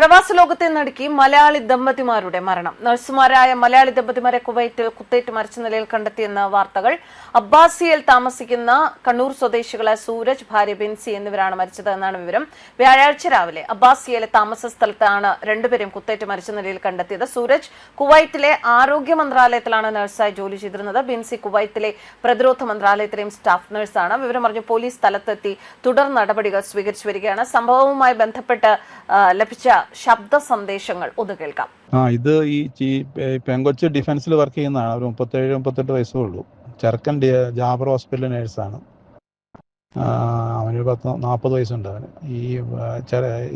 പ്രവാസ ലോകത്തെ നടുക്കി മലയാളി ദമ്പതിമാരുടെ മരണം. നഴ്സുമാരായ മലയാളി ദമ്പതിമാരെ കുവൈറ്റിൽ കുത്തേറ്റ് മരിച്ച നിലയിൽ കണ്ടെത്തിയെന്ന വാർത്തകൾ. അബ്ബാസിയിൽ താമസിക്കുന്ന കണ്ണൂർ സ്വദേശികളായ സൂരജ് ഭാര്യ ബിൻസി എന്നിവരാണ് മരിച്ചത് എന്നാണ് വിവരം. വ്യാഴാഴ്ച രാവിലെ അബ്ബാസിയയിലെ താമസ സ്ഥലത്താണ് രണ്ടുപേരും കുത്തേറ്റ് മരിച്ച നിലയിൽ കണ്ടെത്തിയത്. സൂരജ് കുവൈറ്റിലെ ആരോഗ്യ മന്ത്രാലയത്തിലാണ് നഴ്സായി ജോലി ചെയ്തിരുന്നത്. ബിൻസി കുവൈത്തിലെ പ്രതിരോധ മന്ത്രാലയത്തിലെയും സ്റ്റാഫ് നഴ്സാണ്. വിവരം അറിഞ്ഞ് പോലീസ് സ്ഥലത്തെത്തി തുടർ നടപടികൾ സ്വീകരിച്ചു വരികയാണ്. സംഭവവുമായി ബന്ധപ്പെട്ട് ലഭിച്ച ശബ്ദ സന്ദേശങ്ങൾ ഒന്ന് കേൾക്കാം. ആ ഇത് ഈ പെങ്കൊച്ച് ഡിഫൻസിൽ വർക്ക് ചെയ്യുന്നതാണ്. ഒരു മുപ്പത്തേഴ് മുപ്പത്തെട്ട് വയസ്സേ ഉള്ളൂ ചെറുക്കൻ ജാബർ ഹോസ്പിറ്റലിൽ നേഴ്സാണ്. അവന് പത്ത് നാൽപ്പത് വയസ്സുണ്ട് അവന്. ഈ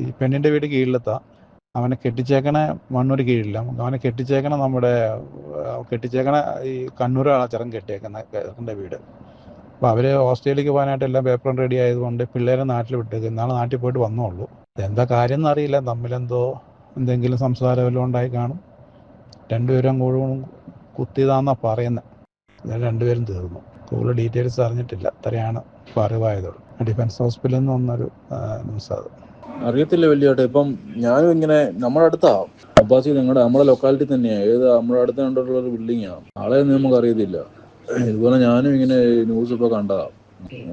ഈ പെണ്ണിന്റെ വീട് കീഴിലെത്താ. അവനെ കെട്ടിച്ചേക്കണ മണ്ണൂർ കീഴില്ല. അവനെ കെട്ടിച്ചേക്കണ നമ്മുടെ കെട്ടിച്ചേക്കണ ഈ കണ്ണൂരാണ് ചെറുക്കൻ കെട്ടിയേക്കുന്ന ചെറുക്കന്റെ വീട്. അപ്പോൾ അവർ ഓസ്ട്രേലിയക്ക് പോകാനായിട്ട് എല്ലാം പേപ്പറും റെഡി ആയതുകൊണ്ട് പിള്ളേരെ നാട്ടിൽ വിട്ടേക്ക്. ഇന്നാളെ നാട്ടിൽ പോയിട്ട് വന്നോളൂ. എന്താ കാര്യം എന്നറിയില്ല തമ്മിലെന്തോ എന്തെങ്കിലും സംസാരം ഉണ്ടായി കാണും. രണ്ടുപേരും അങ്ങോട്ടും കുത്തിയതാന്നാണ് പറയുന്നത് ഞാൻ രണ്ടുപേരും തീർന്നു. കൂടുതൽ ഡീറ്റെയിൽസ് അറിഞ്ഞിട്ടില്ല. അത്രയാണ് ഇപ്പോൾ അറിവായത് ഡിഫൻസ് ഹോസ്പിറ്റലിൽ നിന്ന് വന്നൊരു ന്യൂസ് അത്. അറിയത്തില്ല വലിയായിട്ട് ഇപ്പം ഞാനും ഇങ്ങനെ നമ്മുടെ അടുത്താ. അബ്ബാസി നിങ്ങളുടെ നമ്മുടെ ലൊക്കാലിറ്റി തന്നെയാണ് ഏത് നമ്മുടെ അടുത്ത് കണ്ടിട്ടുള്ള ഒരു ബിൽഡിങ്ങാണ് ആളെ ഒന്നും നമുക്ക് അറിയത്തില്ല. ഇതുപോലെ ഞാനും ഇങ്ങനെ ന്യൂസ് ഇപ്പൊ കണ്ടതാ.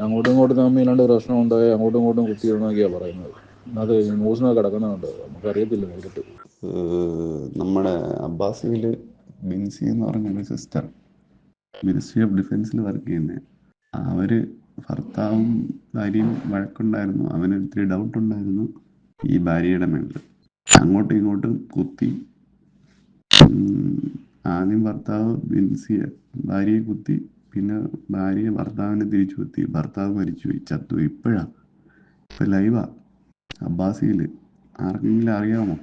അങ്ങോട്ടും ഇങ്ങോട്ടും തമ്മിൽ ഇല്ലാണ്ട് പ്രശ്നം ഉണ്ടായി അങ്ങോട്ടും ഇങ്ങോട്ടും കുത്തിയിടുന്നൊക്കെയാ പറയുന്നത്. അത് ന്യൂസിനൊക്കെ കിടക്കുന്നുണ്ട് നമുക്ക് അറിയത്തില്ല നേരിട്ട് നമ്മുടെ അബ്ബാസിയിൽ ബിൻസി എന്ന് പറഞ്ഞൊരു സിസ്റ്റർ മിനിസ്ട്രി ഓഫ് ഡിഫൻസിൽ വർക്ക് ചെയ്യുന്നത് അവർ ഭർത്താവും ഭാര്യയും വഴക്കുണ്ടായിരുന്നു അവന് ഇത്തിരി ഡൗട്ട് ഉണ്ടായിരുന്നു ഈ ഭാര്യയുടെ മേളിൽ അങ്ങോട്ടും ഇങ്ങോട്ടും കുത്തി ആദ്യം ഭർത്താവ് ബിൻസിയെ ഭാര്യയെ കുത്തി പിന്നെ ഭാര്യ ഭർത്താവിനെ തിരിച്ചു കുത്തി. ഭർത്താവ് മരിച്ചുപോയി. ചത്തു. ഇപ്പോഴാ. ഇപ്പൊ ലൈവാ അബ്ബാസിയിൽ ആർക്കെങ്കിലും അറിയാമോ?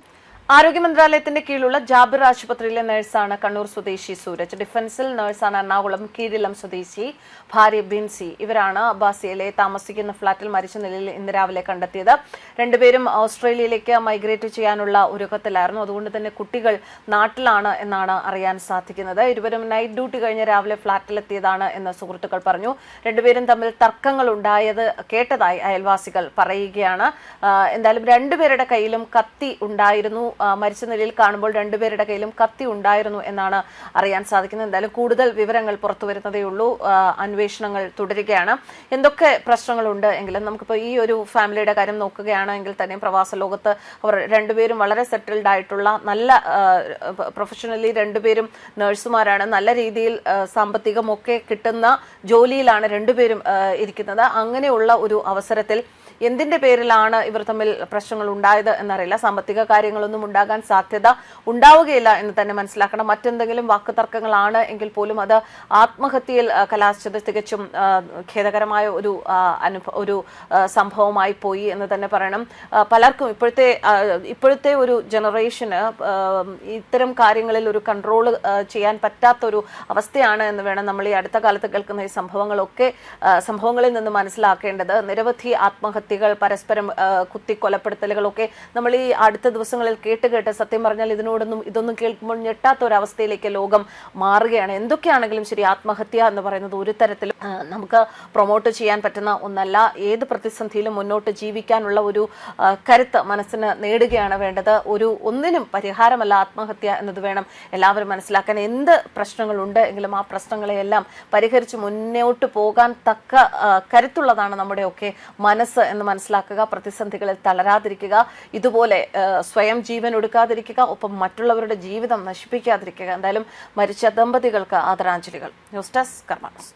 ആരോഗ്യ മന്ത്രാലയത്തിന്റെ കീഴിലുള്ള ജാബിർ ആശുപത്രിയിലെ നഴ്സാണ് കണ്ണൂർ സ്വദേശി സൂരജ്. ഡിഫൻസിൽ നഴ്സാണ് എറണാകുളം കീഴിലം സ്വദേശി ഭാര്യ ബിൻസി. ഇവരാണ് അബ്ബാസിയയിലെ താമസിക്കുന്ന ഫ്ളാറ്റിൽ മരിച്ച നിലയിൽ ഇന്ന് രാവിലെ കണ്ടെത്തിയത്. രണ്ടുപേരും ഓസ്ട്രേലിയയിലേക്ക് മൈഗ്രേറ്റ് ചെയ്യാനുള്ള ഒരുക്കത്തിലായിരുന്നു. അതുകൊണ്ട് തന്നെ കുട്ടികൾ നാട്ടിലാണ് എന്നാണ് അറിയാൻ സാധിക്കുന്നത്. ഇരുവരും നൈറ്റ് ഡ്യൂട്ടി കഴിഞ്ഞ് രാവിലെ ഫ്ളാറ്റിലെത്തിയതാണ് എന്ന് സുഹൃത്തുക്കൾ പറഞ്ഞു. രണ്ടുപേരും തമ്മിൽ തർക്കങ്ങൾ ഉണ്ടായത് കേട്ടതായി അയൽവാസികൾ പറയുകയാണ്. എന്തായാലും രണ്ടുപേരുടെ കയ്യിലും കത്തി ഉണ്ടായിരുന്നു മരിച്ച നിലയിൽ കാണുമ്പോൾ രണ്ടുപേരുടെ കയ്യിലും കത്തി ഉണ്ടായിരുന്നു എന്നാണ് അറിയാൻ സാധിക്കുന്നത്. എന്തായാലും കൂടുതൽ വിവരങ്ങൾ പുറത്തു വരുന്നതേ ഉള്ളൂ. ആ, അന്വേഷണങ്ങൾ തുടരുകയാണ്. എന്തൊക്കെ പ്രശ്നങ്ങളുണ്ട് എങ്കിലും നമുക്കിപ്പോൾ ഈ ഒരു ഫാമിലിയുടെ കാര്യം നോക്കുകയാണെങ്കിൽ തന്നെ പ്രവാസ ലോകത്ത് അവർ രണ്ടുപേരും വളരെ സെറ്റിൽഡ് ആയിട്ടുള്ള നല്ല പ്രൊഫഷണലി രണ്ടുപേരും നഴ്സുമാരാണ് നല്ല രീതിയിൽ സാമ്പത്തികമൊക്കെ കിട്ടുന്ന ജോലിയിലാണ് രണ്ടുപേരും ഇരിക്കുന്നത്. അങ്ങനെയുള്ള ഒരു അവസരത്തിൽ എന്തിന്റെ പേരിലാണ് ഇവർ തമ്മിൽ പ്രശ്നങ്ങൾ ഉണ്ടായത് എന്നറിയില്ല. സാമ്പത്തിക കാര്യങ്ങളൊന്നും ഉണ്ടാകാൻ സാധ്യത ഉണ്ടാവുകയില്ല എന്ന് തന്നെ മനസ്സിലാക്കണം. മറ്റെന്തെങ്കിലും വാക്കുതർക്കങ്ങളാണ് എങ്കിൽ പോലും അത് ആത്മഹത്യയിൽ കലാശിച്ചത് തികച്ചും ഖേദകരമായ ഒരു അനുഭവ ഒരു സംഭവമായി പോയി എന്ന് തന്നെ പറയണം. പലർക്കും ഇപ്പോഴത്തെ ഇപ്പോഴത്തെ ഒരു ജനറേഷന് ഇത്തരം കാര്യങ്ങളിൽ ഒരു കൺട്രോൾ ചെയ്യാൻ പറ്റാത്തൊരു അവസ്ഥയാണ് എന്ന് വേണം നമ്മൾ ഈ അടുത്ത കാലത്ത് കേൾക്കുന്ന ഈ സംഭവങ്ങളൊക്കെ സംഭവങ്ങളിൽ നിന്ന് മനസ്സിലാക്കേണ്ടത്. നിരവധി ആത്മഹത്യകൾ പരസ്പരം കുത്തി കുത്തിക്കൊലപ്പെടുത്തലുകളൊക്കെ നമ്മൾ ഈ അടുത്ത ദിവസങ്ങളിൽ കേട്ട് കേട്ട് സത്യം പറഞ്ഞാൽ ഇതിനോടൊന്നും ഇതൊന്നും കേൾക്കുമ്പോൾ ഞെട്ടാത്ത ഒരു ലോകം മാറുകയാണ്. എന്തൊക്കെയാണെങ്കിലും ശരി ആത്മഹത്യ എന്ന് പറയുന്നത് ഒരു തരത്തിലും നമുക്ക് പ്രൊമോട്ട് ചെയ്യാൻ പറ്റുന്ന ഒന്നല്ല. ഏത് പ്രതിസന്ധിയിലും മുന്നോട്ട് ജീവിക്കാനുള്ള ഒരു കരുത്ത് മനസ്സിന് നേടുകയാണ് വേണ്ടത്. ഒരു ഒന്നിനും പരിഹാരമല്ല ആത്മഹത്യ എന്നത് വേണം എല്ലാവരും മനസ്സിലാക്കാൻ. എന്ത് പ്രശ്നങ്ങളുണ്ട് എങ്കിലും ആ പ്രശ്നങ്ങളെയെല്ലാം പരിഹരിച്ച് മുന്നോട്ട് പോകാൻ തക്ക കരുത്തുള്ളതാണ് നമ്മുടെയൊക്കെ മനസ്സ് എന്ന് മനസ്സിലാക്കുക പ്രതിസന്ധികളിൽ തളരാതിരിക്കുക ഇതുപോലെ സ്വയം ജീവൻ ഒടുക്കാതിരിക്കുക ഒപ്പം മറ്റുള്ളവരുടെ ജീവിതം നശിപ്പിക്കാതിരിക്കുക. എന്തായാലും മരിച്ച ദമ്പതികൾക്ക് ആദരാഞ്ജലികൾ. News desk കർമാനസ്